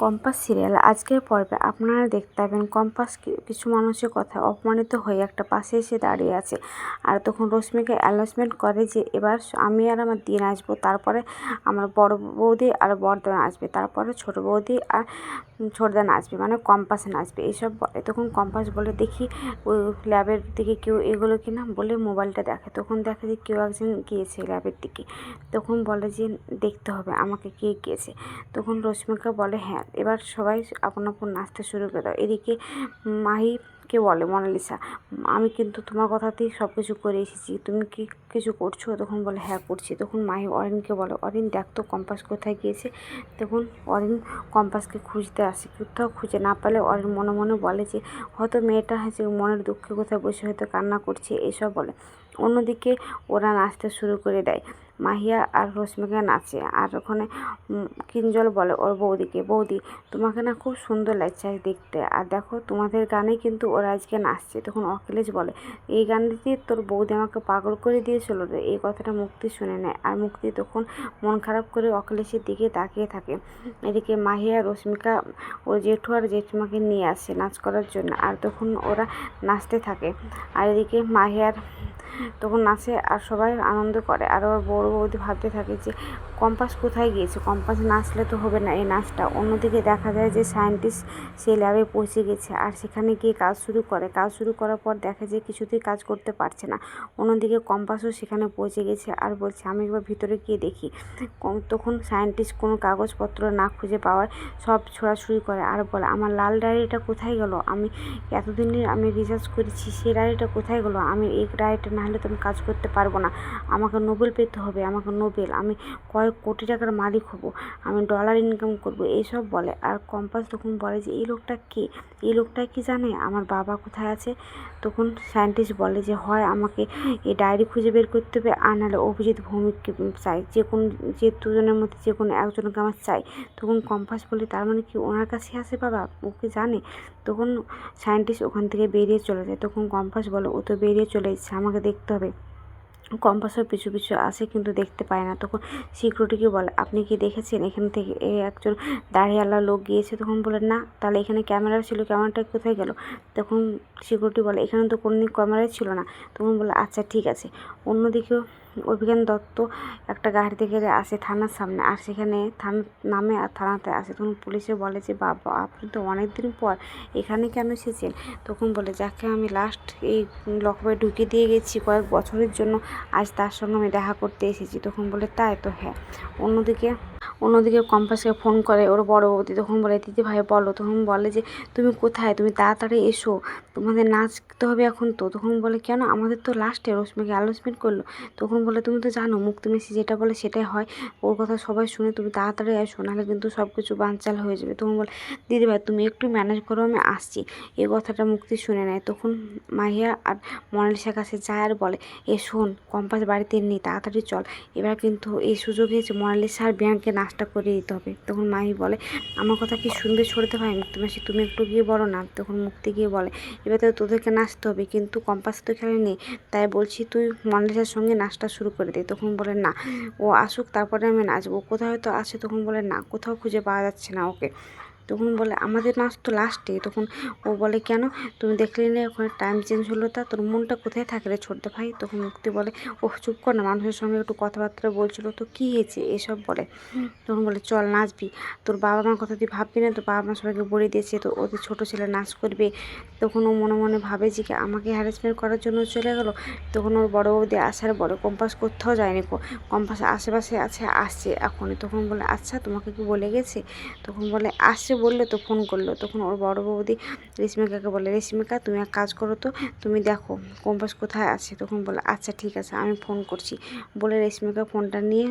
Compass serial. আজকের পর্বে আপনারা দেখতে পাবেন কম্পাস কিছু মানুষের কথা। অপমানিত হয়ে একটা পাশে এসে দাঁড়িয়ে আছে। আর তখন রশ্মিকে অ্যানাউন্সমেন্ট করে যে, এবার আমি আর আমার দিন আসব। তারপরে আমার বড় বৌদি আর বড়দান আসবে। তারপরে ছোট বৌদি আর ছোটদান আসবে। মানে কম্পাসে নাচবে। এইসব বলে। তখন কম্পাস বলে, দেখি, ওই ল্যাবের দিকে কেউ এগুলো কিনা বলে মোবাইলটা দেখে। তখন দেখে যে কেউ একজন গিয়েছে ল্যাবের দিকে। তখন বলে যে, দেখতে হবে আমাকে কে গিয়েছে? তখন রশ্মিকা বলে হ্যাঁ এবার সবাই আপন আপন নাচতে শুরু করে এদিকে মাহিকে বলে, মোনালিসা, আমি কিন্তু তোমার কথাতেই সব কিছু করে এসেছি। তুমি কি কিছু করছ? তখন বলে হ্যাঁ করছি। তখন মাহি অরিনকে বলে, অরিন, দেখ তো কম্পাস কোথায় গিয়েছে? তখন অরিন কম্পাসকে খুঁজতে আসে। কোথাও খুঁজে না পেলে অরিন মনে মনে বলে যে, হয়তো মেয়েটা হয়েছে, মনের দুঃখে কোথায় বসে হয়তো কান্না করছে। এসব বলে। অন্যদিকে ওরা নাচতে শুরু করে দেয়। মাহিয়া আর রশ্মিকা নাচে। আর ওখানে কিঞ্জল বলে ওর বৌদিকে, বৌদি, তোমাকে না খুব সুন্দর লাগছে আজ দেখতে। আর দেখো, তোমাদের গানে কিন্তু ওরা আজকে নাচছে। তখন অখিলেশ বলে, এই গানটি তোর বৌদি আমাকে পাগল করে দিয়েছিল রে। এই কথাটা মুক্তি শুনে নেয় আর মুক্তি তখন মন খারাপ করে অখিলেশের দিকে তাকিয়ে থাকে। এদিকে মাহিয়া, রশ্মিকা ওর জেঠু আর জেঠিমাকে নিয়ে আসে নাচ করার জন্য। আর তখন ওরা নাচতে থাকে। আর এদিকে মাহিয়ার তখন নাচে আর সবাই আনন্দ করে। আর ওর বড় বৌদি ভাবতে থাকে যে কম্পাস কোথায় গিয়েছে? কম্পাস নাচলে তো হবে না। এই নাচটা অন্যদিকে দেখা যায় যে সায়েন্টিস্ট সেই ল্যাবে পৌঁছে গেছে আর সেখানে গিয়ে কাজ শুরু করে। কাজ শুরু করার পর দেখা যায় কিছুতেই কাজ করতে পারছে না। অন্যদিকে কম্পাসও সেখানে পৌঁছে গেছে আর বলছে, আমি একবার ভিতরে গিয়ে দেখি। তখন সায়েন্টিস্ট কোনো কাগজপত্র না খুঁজে পাওয়ায় সব ছোড়াছুড়ি করে আর বলে, আমার লাল ডায়েরিটা কোথায় গেল? আমি এতদিনের আমি রিসার্চ করেছি, সেই ডায়েরিটা কোথায় গেলো? আমি এই ডায়েরিটা না হলে তো আমি কাজ করতে পারব না। আমাকে নোবেল পেতে হবে, আমাকে নোবেল। আমি কয়েক কোটি টাকার মালিক হব, আমি ডলার ইনকাম করব এইসব বলে। আর কম্পাস তখন বলে যে, এই লোকটা কে? এই লোকটা কি জানে? আমার বাবা কোথায় আছে? তখন সায়েন্টিস্ট বলে যে, হয়, আমাকে এই ডায়েরি খুঁজে বের করতে হবে, আর নাহলে অভিজিৎ ভৌমিককে চাই। যে কোনো, যে দুজনের মধ্যে যে কোনো একজনকে আমার চাই। তখন কম্পাস বলে, তার মানে কি ওনার কাছে আছে বাবা? ওকে জানে? তখন সায়েন্টিস্ট ওখান থেকে বেরিয়ে চলে যায়। তখন কম্পাস বলে, ও তো বেরিয়ে চলে এসেছে, আমাকে দেখতে হবে। কম্পাসের পিছু পিছু আসে কিন্তু দেখতে পায় না। তখন সিকিউরিটিকে বলে, আপনি কি দেখেছেন? এখান থেকে একজন দাঁড়িয়েওয়ালা লোক গিয়েছে? তখন বলে, না, তাহলে এখানে ক্যামেরা ছিল ক্যামেরাটা কোথায় গেল? তখন সিকিউরিটি বলে, এখানে তো কোনো ক্যামেরাই ছিল না। তখন বলে আচ্ছা ঠিক আছে। অন্যদিকেও অভিজ্ঞান দত্ত একটা গাড়িতে গেলে আসে থানার সামনে। আর সেখানে থানা, নামে আর থানাতে আসে। তখন পুলিশে বলে যে, বাবা, আপনি তো অনেক দিন পর এখানে কেন এসেছেন? তখন বলে, যাকে আমি লাস্ট এই লকবে ঢুকে দিয়ে গেছি কয়েক বছরের জন্য, আজ তার সঙ্গে আমি দেখা করতে এসেছি। তখন বলে, তাই তো হ্যাঁ। অন্যদিকে অন্যদিকে কম্পাসকে ফোন করে, ওর বড় বৌদি তখন বলে, দিদি ভাই, বলো। তখন বলে যে, তুমি কোথায়? তুমি তাড়াতাড়ি এসো। তোমাদের নাচতে হবে এখন তো। তখন বলে, কেন? আমাদের তো লাস্টে রশ্মিকে অ্যানাউন্সমেন্ট করল। তখন বলে, তুমি তো জানো মুক্তি মেসি যেটা বলে সেটাই হয়। ওর কথা সবাই শুনে তুমি তাড়াতাড়ি এসো, নাহলে কিন্তু সব কিছু বানচাল হয়ে যাবে। তখন বলে, দিদি ভাই, তুমি একটু ম্যানেজ করো, আমি আসছি। এই কথাটা মুক্তি শুনে নেয়। তখন মাহিয়া আর মনালিসার কাছে যায় আর বলে, এ শোন, কম্পাস বাড়িতে নেই, তাড়াতাড়ি চল। এবার কিন্তু এই সুযোগ হয়েছে মোনালিসা আর বিয়ানকে নাচটা করে দিতে হবে। তখন মাহি বলে, আমার কথা কি শুনবে ছড়তে হয়? মুক্তি মাসি, তুমি একটু গিয়ে বলো না। তখন মুক্তি গিয়ে বলে, এবার তো তোদেরকে নাচতে হবে, কিন্তু কম্পাস তো খেলে নেই। তাই বলছি তুই মনালিসার সঙ্গে নাচটা শুরু করে দে। তখন বলে, না। ও আসুক, তারপরে আমি নাচবো। কোথাও হয়তো আছে, তখন বলে, না, কোথাও খুঁজে পাওয়া যাচ্ছে না ওকে। তখন বলে, আমাদের নাচ তো লাস্টে তখন ও বলে, কেন? তুমি দেখলে না ওখানে টাইম চেঞ্জ হলো তা? তোর মনটা কোথায় থাকে রে ছোট্ট ভাই? তখন মুক্তি বলে ও চুপ কর না, মানুষের সঙ্গে একটু কথাবার্তা বলছিল তো, কী হয়েছে এসব বলে? তখন বলে, চল নাচবি। তোর বাবা মার কথা তুই ভাববি না, তোর বাবা মা সবাইকে বলে দিয়েছে তো, ওদের ছোটো ছেলে নাচ করবে। তখন ও মনে মনে ভাবে যে, কি, আমাকে হ্যারাসমেন্ট করার জন্য চলে গেলো? তখন ওর বড় বৌদি আসার বলে কম্পাস কোথাও যায়নি কম্পাস আশেপাশে আছে, আসছে এখনই। তখন বলে আচ্ছা তোমাকে কি বলে গেছে? তখন বলে, আসছে বলল তো ফোন করল। তখন ওর বড় বৌদি রেশমিকাকে বলে? রেশমিকা, তুমি এক কাজ করো তো, তুমি দেখো কম্পাস কোথায় আছে? তখন বলে আচ্ছা ঠিক আছে, আমি ফোন করছি। বলে রেশমিকা ফোনটা নিয়ে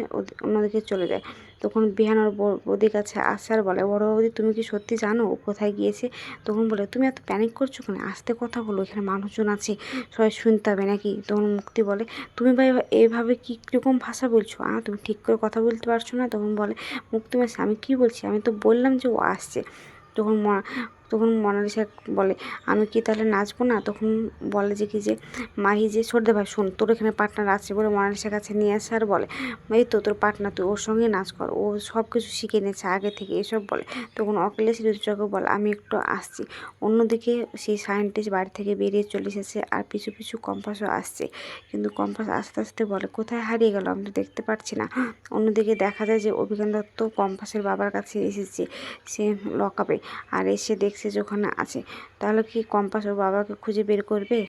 ওনাদেরকে চলে যায়। তখন বিহান ওর বৌদির কাছে আসে আর বলে, বড় বৌদি, তুমি কি সত্যি জানো ও কোথায় গিয়েছে? তখন বলে, তুমি এত প্যানিক করছ কেন? আসতে কথা বলো, এখানে মানুষজন আছে, সবাই শুনতে হবে নাকি? তখন মুক্তি বলে, তুমি ভাই এভাবে কী কীরকম ভাষা বলছো? আ, তুমি ঠিক করে কথা বলতে পারছ না? তখন বলে, মুক্তি মাসি, আমি কি বলছি? আমি তো বললাম যে ও আসছে। তখন তখন মনালিসা বলে, আমি কি তাহলে নাচবো না? তখন বলে যে কি যে, মাহি যে সর্দে ভাই, শোন, তোর এখানে পার্টনার আছে বলে মনালিসার কাছে নিয়ে আসে আর বলে, এই তো তোর পার্টনার তুই ওর সঙ্গে নাচ কর, ও সব কিছু শিখে নিয়েছে আগে থেকে, এসব বলে। তখন অখিলেশ ঋতুজাকে বলে, আমি একটু আসছি। অন্যদিকে সেই সায়েন্টিস্ট বাড়ি থেকে বেরিয়ে চলে এসেছে আর পিছু পিছু কম্পাসও আসছে। কিন্তু কম্পাস আস্তে আস্তে বলে, কোথায় হারিয়ে গেল? আমি তো দেখতে পাচ্ছি না। অন্যদিকে দেখা যায় যে অভিজ্ঞান দত্ত কম্পাসের বাবার কাছে এসেছে, সে লকাবে আর এসে দেখছে যে যখন আছে তাহলে কি কম্পাস ওর বাবাকে খুঁজে বের করবে?